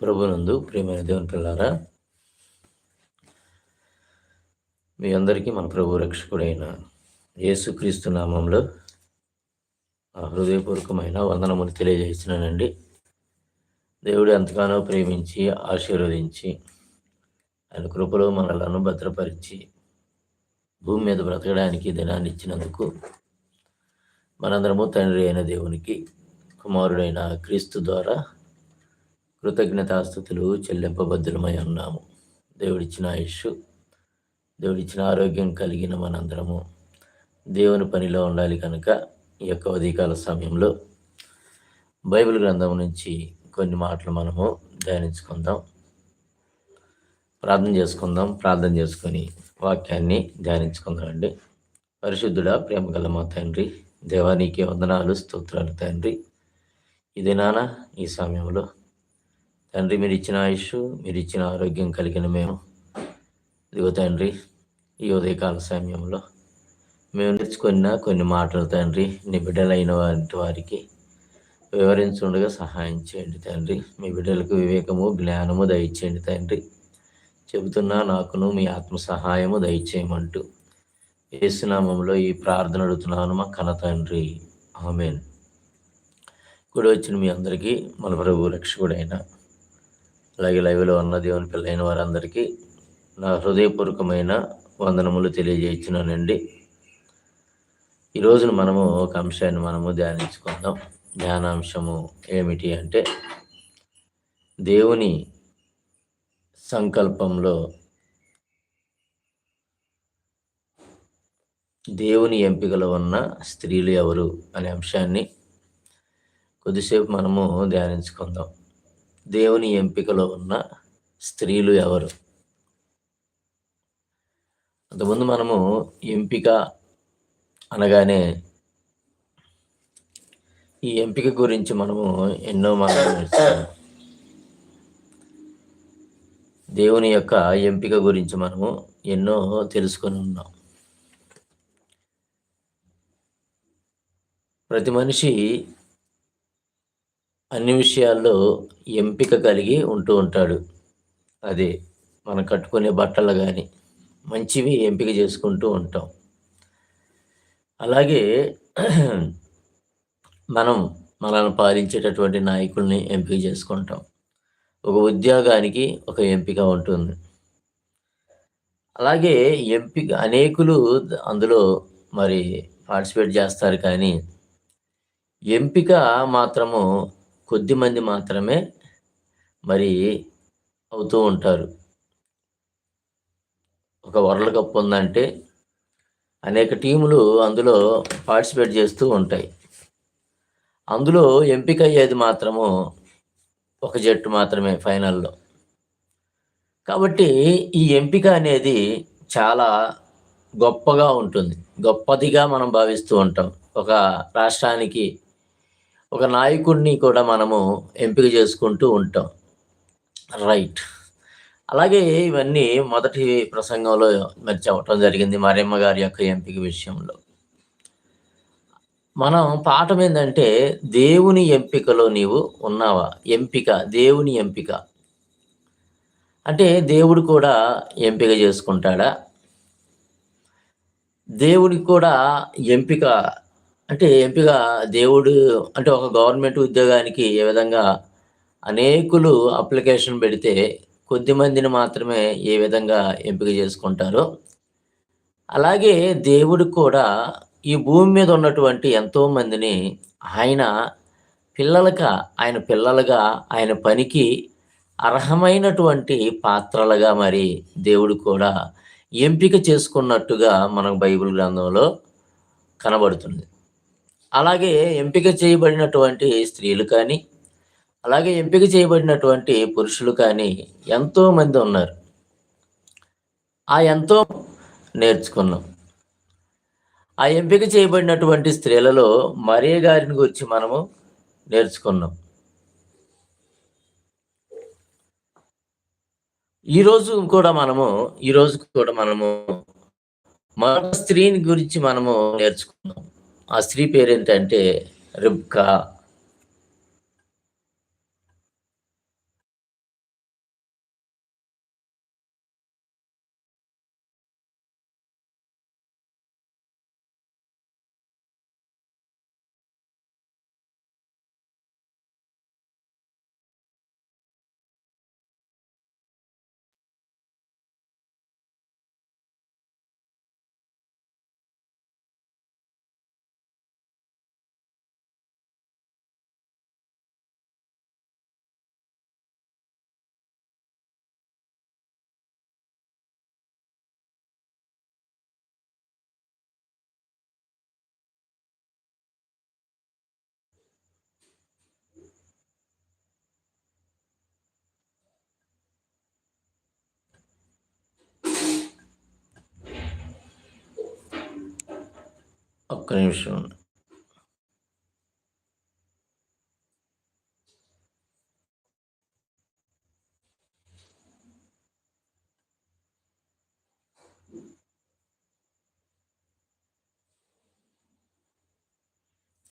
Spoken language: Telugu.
ప్రభునందు ప్రియమైన దేవుని పిల్లారా మీ అందరికీ మన ప్రభు రక్షకుడైన యేసుక్రీస్తు నామంలో ఆ హృదయపూర్వకమైన వందనములు తెలియజేస్తున్నానండి. దేవుడు ఎంతగానో ప్రేమించి ఆశీర్వదించి ఆయన కృపలో మనలను భద్రపరిచి భూమి మీద బ్రతకడానికి దినాన్ని ఇచ్చినందుకు మనందరము తండ్రి అయిన దేవునికి కుమారుడైన క్రీస్తు ద్వారా కృతజ్ఞతాస్థుతులు చెల్లింపబద్ధులమై ఉన్నాము. దేవుడిచ్చిన ఆయుష్ దేవుడిచ్చిన ఆరోగ్యం కలిగిన మనందరము. దేవుని పనిలో ఉండాలి కనుక ఈ యొక్క ఉదయకాల సమయంలో బైబిల్ గ్రంథం నుంచి కొన్ని మాటలు మనము ధ్యానించుకుందాం. ప్రార్థన చేసుకుందాం. ప్రార్థన చేసుకొని వాక్యాన్ని ధ్యానించుకుందామండి పరిశుద్ధుడ పరిశుద్ధుడా ప్రేమ గల మా తండ్రి దేవానికి వందనాలు స్తోత్రాలు తండ్రి. ఇది నాన్న ఈ సమయంలో తండ్రి మీరు ఇచ్చిన ఆయుష్ మీరు ఇచ్చిన ఆరోగ్యం కలిగిన మేము. ఇదిగో తండ్రి ఈ ఉదయకాల సమయంలో మేము నేర్చుకున్న కొన్ని మాటలు తండ్రి నీ బిడ్డలైన వారి వారికి వివరించుండగా సహాయం చేయండి తండ్రి. మీ బిడ్డలకు వివేకము జ్ఞానము దయచేయండి తండ్రి. చెబుతున్నా నాకును మీ ఆత్మ సహాయము దయచేయమంటూ ఏసునామంలో ఈ ప్రార్థన అడుగుతున్నాను మా కన తండ్రి. ఆమెన్. కూడా వచ్చిన మీ అందరికీ మన ప్రభు రక్షకుడైన అలాగే లైవ్లో ఉన్న దేవుని పిల్లైన వారందరికీ నా హృదయపూర్వకమైన వందనములు తెలియజేస్తున్నానండి ఈ రోజున మనము ఒక అంశాన్ని మనము ధ్యానించుకుందాం. ధ్యానాంశము ఏమిటి అంటే దేవుని సంకల్పంలో దేవుని ఎంపికలో ఉన్న స్త్రీలు ఎవరు అనే అంశాన్ని కొద్దిసేపు మనము ధ్యానించుకుందాం. దేవుని ఎంపికలో ఉన్న స్త్రీలు ఎవరు? అంతకుముందు మనము ఎంపిక అనగానే ఈ ఎంపిక గురించి మనము ఎన్నో మాట్లాడుతున్నాం దేవుని యొక్క ఎంపిక గురించి మనము ఎన్నో తెలుసుకొని ఉన్నాం. ప్రతి మనిషి అన్ని విషయాల్లో ఎంపిక కలిగి ఉంటూ ఉంటాడు. అదే మనం కట్టుకునే బట్టలు కానీ మంచివి ఎంపిక చేసుకుంటూ ఉంటాం. అలాగే మనం మనల్ని పాలించేటటువంటి నాయకుల్ని ఎంపిక చేసుకుంటాం. ఒక ఉద్యోగానికి ఒక ఎంపిక ఉంటుంది. అలాగే ఎంపిక అనేకులు అందులో మరి పార్టిసిపేట్ చేస్తారు కానీ ఎంపిక మాత్రము కొద్ది మంది మాత్రమే మరి అవుతూ ఉంటారు. ఒక వరల్డ్ కప్ ఉందంటే అనేక టీములు అందులో పార్టిసిపేట్ చేస్తూ ఉంటాయి. అందులో ఎంపిక అయ్యేది మాత్రము ఒక జట్టు మాత్రమే ఫైనల్లో. కాబట్టి ఈ ఎంపిక అనేది చాలా గొప్పగా ఉంటుంది. గొప్పదిగా మనం భావిస్తూ ఉంటాం. ఒక రాష్ట్రానికి ఒక నాయకుడిని కూడా మనము ఎంపిక చేసుకుంటూ ఉంటాం. రైట్. అలాగే ఇవన్నీ మొదటి ప్రసంగంలో మరి చెప్పడం జరిగింది మరియమ్మ గారి యొక్క ఎంపిక విషయంలో. మనం పాఠం ఏంటంటే దేవుని ఎంపికలో నీవు ఉన్నావా? ఎంపిక దేవుని ఎంపిక. అంటే దేవుడు కూడా ఎంపిక చేసుకుంటాడా? దేవుడికి కూడా ఎంపిక అంటే ఎంపిక దేవుడు అంటే ఒక గవర్నమెంట్ ఉద్యోగానికి ఏ విధంగా అనేకులు అప్లికేషన్ పెడితే కొద్ది మందిని మాత్రమే ఏ విధంగా ఎంపిక చేసుకుంటారో అలాగే దేవుడు కూడా ఈ భూమి మీద ఉన్నటువంటి ఎంతో మందిని ఆయన పిల్లలుగా ఆయన పిల్లలుగా ఆయన పనికి అర్హమైనటువంటి పాత్రలుగా మరి దేవుడు కూడా ఎంపిక చేసుకున్నట్టుగా మనకు బైబిల్ గ్రంథంలో కనబడుతుంది. అలాగే ఎంపిక చేయబడినటువంటి స్త్రీలు కానీ అలాగే ఎంపిక చేయబడినటువంటి పురుషులు కానీ ఎంతో మంది ఉన్నారు. ఆ ఎంతో నేర్చుకున్నాం. ఆ ఎంపిక చేయబడినటువంటి స్త్రీలలో మరియ గారిని గురించి మనము నేర్చుకున్నాం? ఈరోజు కూడా మనము ఈరోజు కూడా మనము మరొక స్త్రీని గురించి మనము నేర్చుకున్నాం. ఆ స్త్రీ పేరేంటంటే రిబ్కా. ఒక్క నిమిషం